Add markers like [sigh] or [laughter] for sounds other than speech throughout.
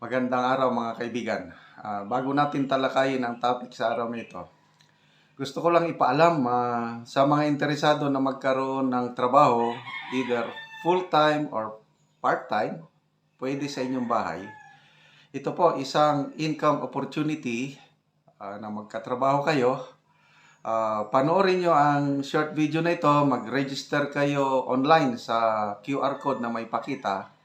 Magandang araw mga kaibigan. Ah, bago natin talakayin ang topic sa araw nito, gusto ko lang ipaalam ah, sa mga interesado na magkaroon ng trabaho, either full-time or part-time, pwede sa inyong bahay. Ito po isang income opportunity ah, na magkatrabaho kayo. Ah, panoorin nyo ang short video na ito, mag-register kayo online sa QR code na may pakita.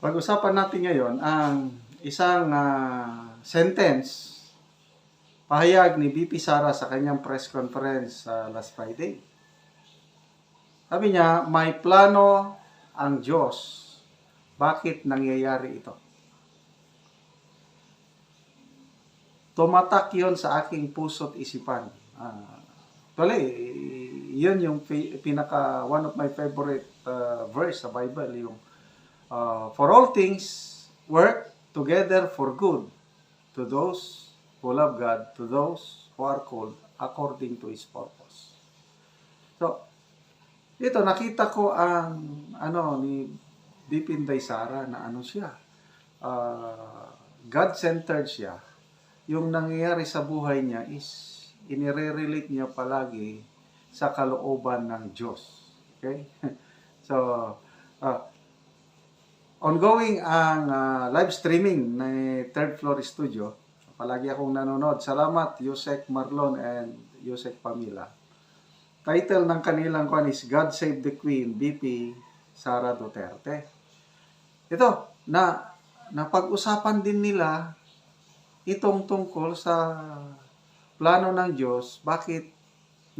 Pag-usapan natin ngayon ang isang ah, sentence pahayag ni BP Sara sa kanyang press conference sa last Friday. Sabi niya, may plano ang Diyos. Bakit nangyayari ito? Tumatak yon sa aking puso't isipan. Ah, Actually, yun yung pi- pinaka one of my favorite ah, verse sa Bible, yung Uh, for all things work together for good to those who love God, to those who are called according to His purpose. So, ito, nakita ko ang ano ni Bipin Daysara na ano siya, uh, God-centered siya. Yung nangyayari sa buhay niya is inire-relate niya palagi sa kalooban ng Diyos. Okay? [laughs] so, uh, ongoing ang ah, live streaming ng Third Floor Studio. Palagi akong nanonood. Salamat, Yusek Marlon and Yusek Pamila. Title ng kanilang kwan is God Save the Queen, BP Sara Duterte. Ito, na napag-usapan din nila itong tungkol sa plano ng Diyos, bakit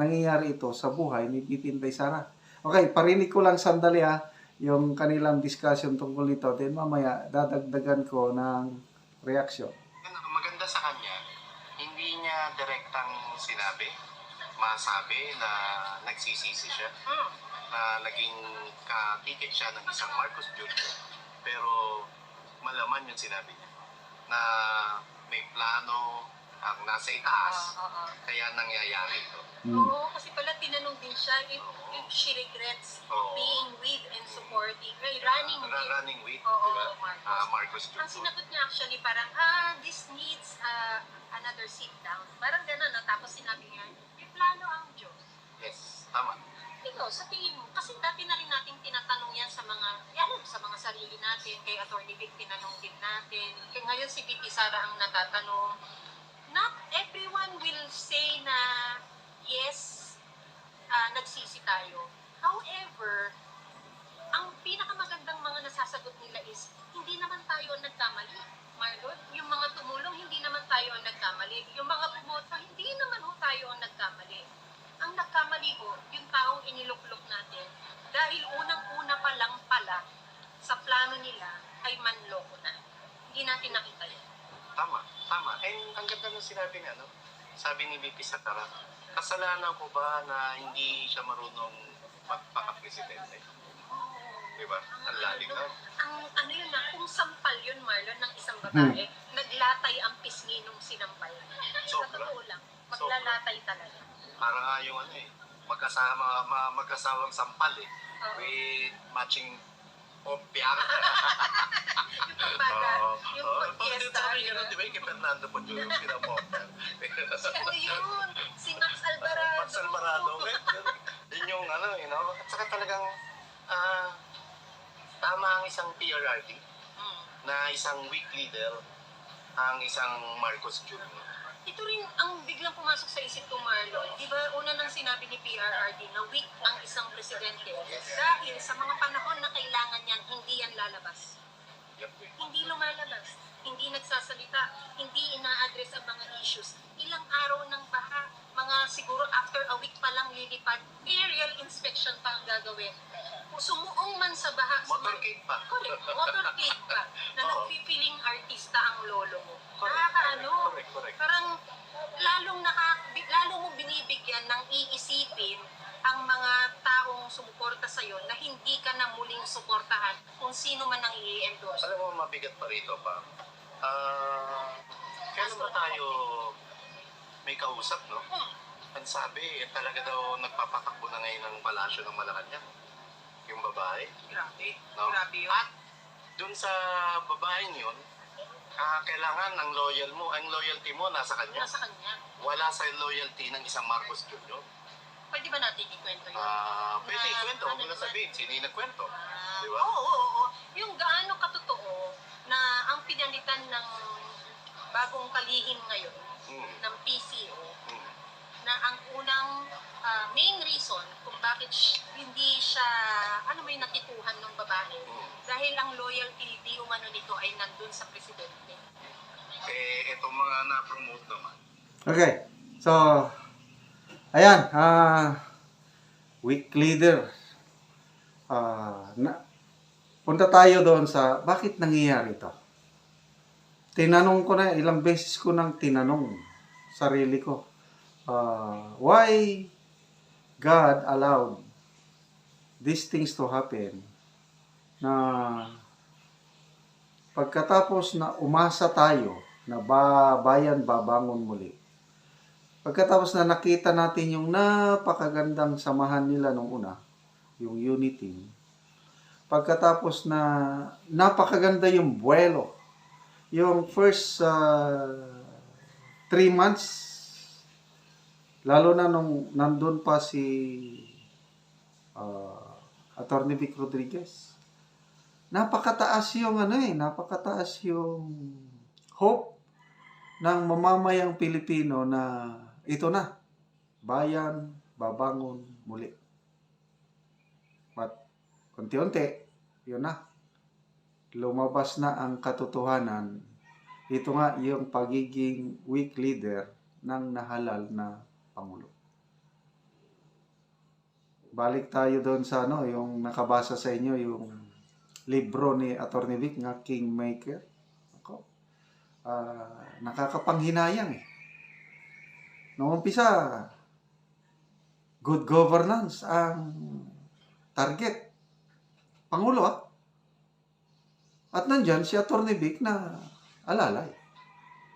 nangyayari ito sa buhay ni BP Inday Sara. Okay, parinig ko lang sandali ha yung kanilang discussion tungkol nito. Then mamaya, dadagdagan ko ng reaksyon. Maganda sa kanya, hindi niya direktang sinabi, masabi na nagsisisi siya, na naging katikit siya ng isang Marcos Jr. Pero malaman yung sinabi niya, na may plano ang nasa itaas, Oo, oo. kaya nangyayari ito. Hmm. Oo, kasi pala tinanong din siya if, Oo. if she regrets Oo. being with and supporting, ay, running Ra- with. running with, Oo, di ba? Marcos. Ah, Marcos Jr. Ang sinagot niya actually parang, ah, this needs ah, another sit down. Parang gano'n, no? tapos sinabi niya, may plano ang Diyos. Yes, tama. Ikaw, sa tingin mo, kasi dati na rin natin tinatanong yan sa mga, yan, sa mga sarili natin, kay Attorney Vic, tinanong din natin. Kaya ngayon si Vicky Sara ang natatanong. Will say na, yes, ah, nagsisi tayo. However, ang pinakamagandang mga nasasagot nila is, hindi naman tayo nagkamali. Marlon, yung mga tumulong, hindi naman tayo ang nagkamali. Yung mga pumoto, hindi naman ho tayo ang nagkamali. Ang nagkamali ho, yung taong iniluklok natin, dahil unang-una pa lang pala, sa plano nila, ay manloko na. Hindi natin nakita yun. Tama, tama. And ang ganda ng sinabi niya, no? Sabi ni BP Satara, kasalanan ko ba na hindi siya marunong magpaka-presidente? Di ba? Ang lalim na. Ang ano yun na, kung sampal yun, Marlon, ng isang babae, naglatay ang pisngi nung sinampal. Sa Sobra. totoo lang, maglalatay talaga. Para nga yung ano eh, magkasama, ma, magkasawang sampal eh. Oo. With matching opya. [laughs] Yung pambaga, Oo. yung pag-fiesta. Niya ba? di ba, kay Fernando po yung pinamopya. Si ano yun? Si Max Alvarado. Max Alvarado. Yun yung ano, you know. At saka talagang, ah, tama ang isang PRRD Mm. na isang weak leader ang isang Marcos Jr. Ito rin ang biglang pumasok sa isip ko, Marlon. Di ba una nang sinabi ni PRRD na weak ang isang presidente dahil sa mga panahon na kailangan yan, hindi yan lalabas. Hindi lumalabas. Iisipin ang mga taong sumuporta sa iyo na hindi ka na muling suportahan kung sino man ang i-endorse. Alam mo, mabigat pa rito pa. Ah, kailan ba tayo may kausap, no? Hmm. Ang sabi, eh, talaga daw nagpapatakbo na ngayon ng palasyo ng Malacanang. Yung babae. Grabe. No? Grabe yun. At dun sa babaeng yun, ah, kailangan ang loyal mo, ang loyalty mo nasa kanya. Nasa kanya. Wala sa loyalty ng isang Marcos Jr. Pwede ba natin ikwento yun? Ah, pwede Na- ikwento, ano huwag mo na naman? sabihin, sino yung nagkwento. Ah, Di ba? Oo, oo, oo. Yung gaano katotoo na ang pinalitan ng bagong kalihim ngayon Hmm, ng PCO hmm. na ang unang ah, main reason kung bakit sh- hindi siya, ano may natikuhan ng babae, hmm. dahil ang loyalty di umano nito ay nandun sa presidente. Eh, itong mga na-promote naman. Okay. So, ayan. ah weak leader. Ah, na, punta tayo doon sa bakit nangyayari ito. Tinanong ko na, ilang beses ko nang tinanong sarili ko. ah, why God allowed these things to happen na pagkatapos na umasa tayo na ba, bayan babangon muli. Pagkatapos na nakita natin yung napakagandang samahan nila nung una, yung unity, pagkatapos na napakaganda yung buwelo, yung first uh, three months, lalo na nung nandun pa si uh, Attorney Vic Rodriguez, napakataas yung ano eh, napakataas yung hope ng mamamayang Pilipino na ito na, bayan, babangon muli. But, unti-unti, yun na. Lumabas na ang katotohanan. Ito nga yung pagiging weak leader ng nahalal na Pangulo. Balik tayo doon sa ano, yung nakabasa sa inyo, yung libro ni Atty. Vic nga Kingmaker. Ako, ah, nakakapanghinayang eh. Noong umpisa, good governance ang target. Pangulo ah. At nandyan si Atty. Vic na alalay.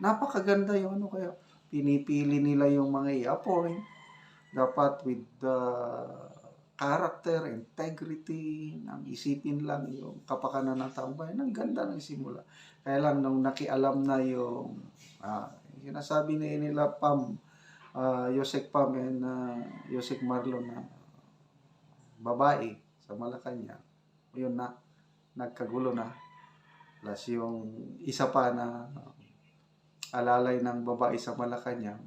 Napakaganda yung ano kaya pinipili nila yung mga i-appoint. Dapat with the character, integrity, ang isipin lang yung kapakanan ng taong bayan. Ang ganda ng simula. Kaya lang nung nakialam na yung ah, sinasabi ni nila Pam, uh, Yosek Pam and uh, Yosek Marlon na babae sa Malacanang, yun na, nagkagulo na. Plus yung isa pa na alalay ng babae sa Malacanang,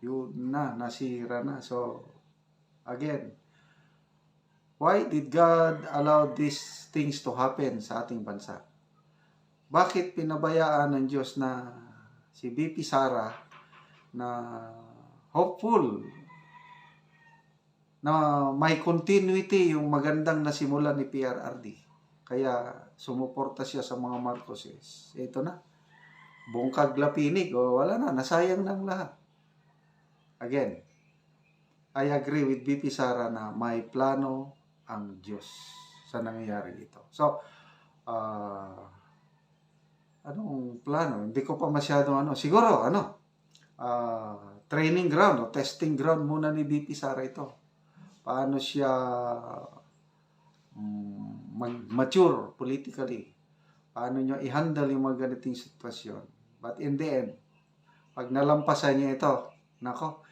yun na, nasira na. So, again, why did God allow these things to happen sa ating bansa? Bakit pinabayaan ng Diyos na si BP Sara na hopeful na may continuity yung magandang nasimula ni PRRD. Kaya sumuporta siya sa mga Marcoses. Ito na. Bungkag lapinig. O wala na. Nasayang ng lahat. Again, I agree with BP Sara na may plano ang Diyos sa nangyayari ito. So, ah anong plano? Hindi ko pa masyadong ano. Siguro, ano, ah, training ground o testing ground muna ni BP Sara ito. Paano siya mm, mag-mature politically. Paano niya i-handle yung mga ganitong sitwasyon. But in the end, pag nalampasan niya ito, nako,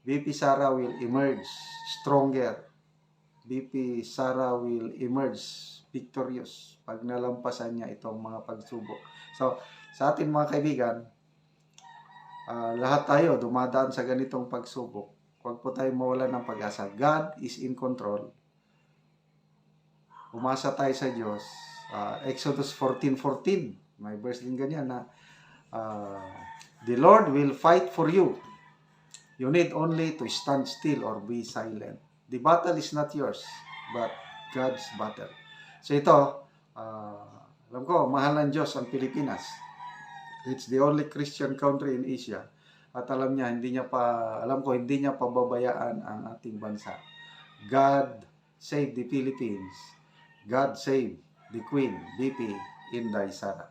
BP Sara will emerge stronger. BP Sara will emerge victorious pag nalampasan niya itong mga pagsubok. So, sa atin mga kaibigan, ah, lahat tayo dumadaan sa ganitong pagsubok. Huwag po tayo mawala ng pag-asa. God is in control. Umasa tayo sa Diyos. Ah, Exodus 14.14. May verse din ganyan na ah, The Lord will fight for you. You need only to stand still or be silent. the battle is not yours, but God's battle. So ito, ah, alam ko, mahal ng Diyos ang Pilipinas. It's the only Christian country in Asia. At alam niya, hindi niya pa, alam ko, hindi niya pababayaan ang ating bansa. God save the Philippines. God save the Queen, BP Inday Sara.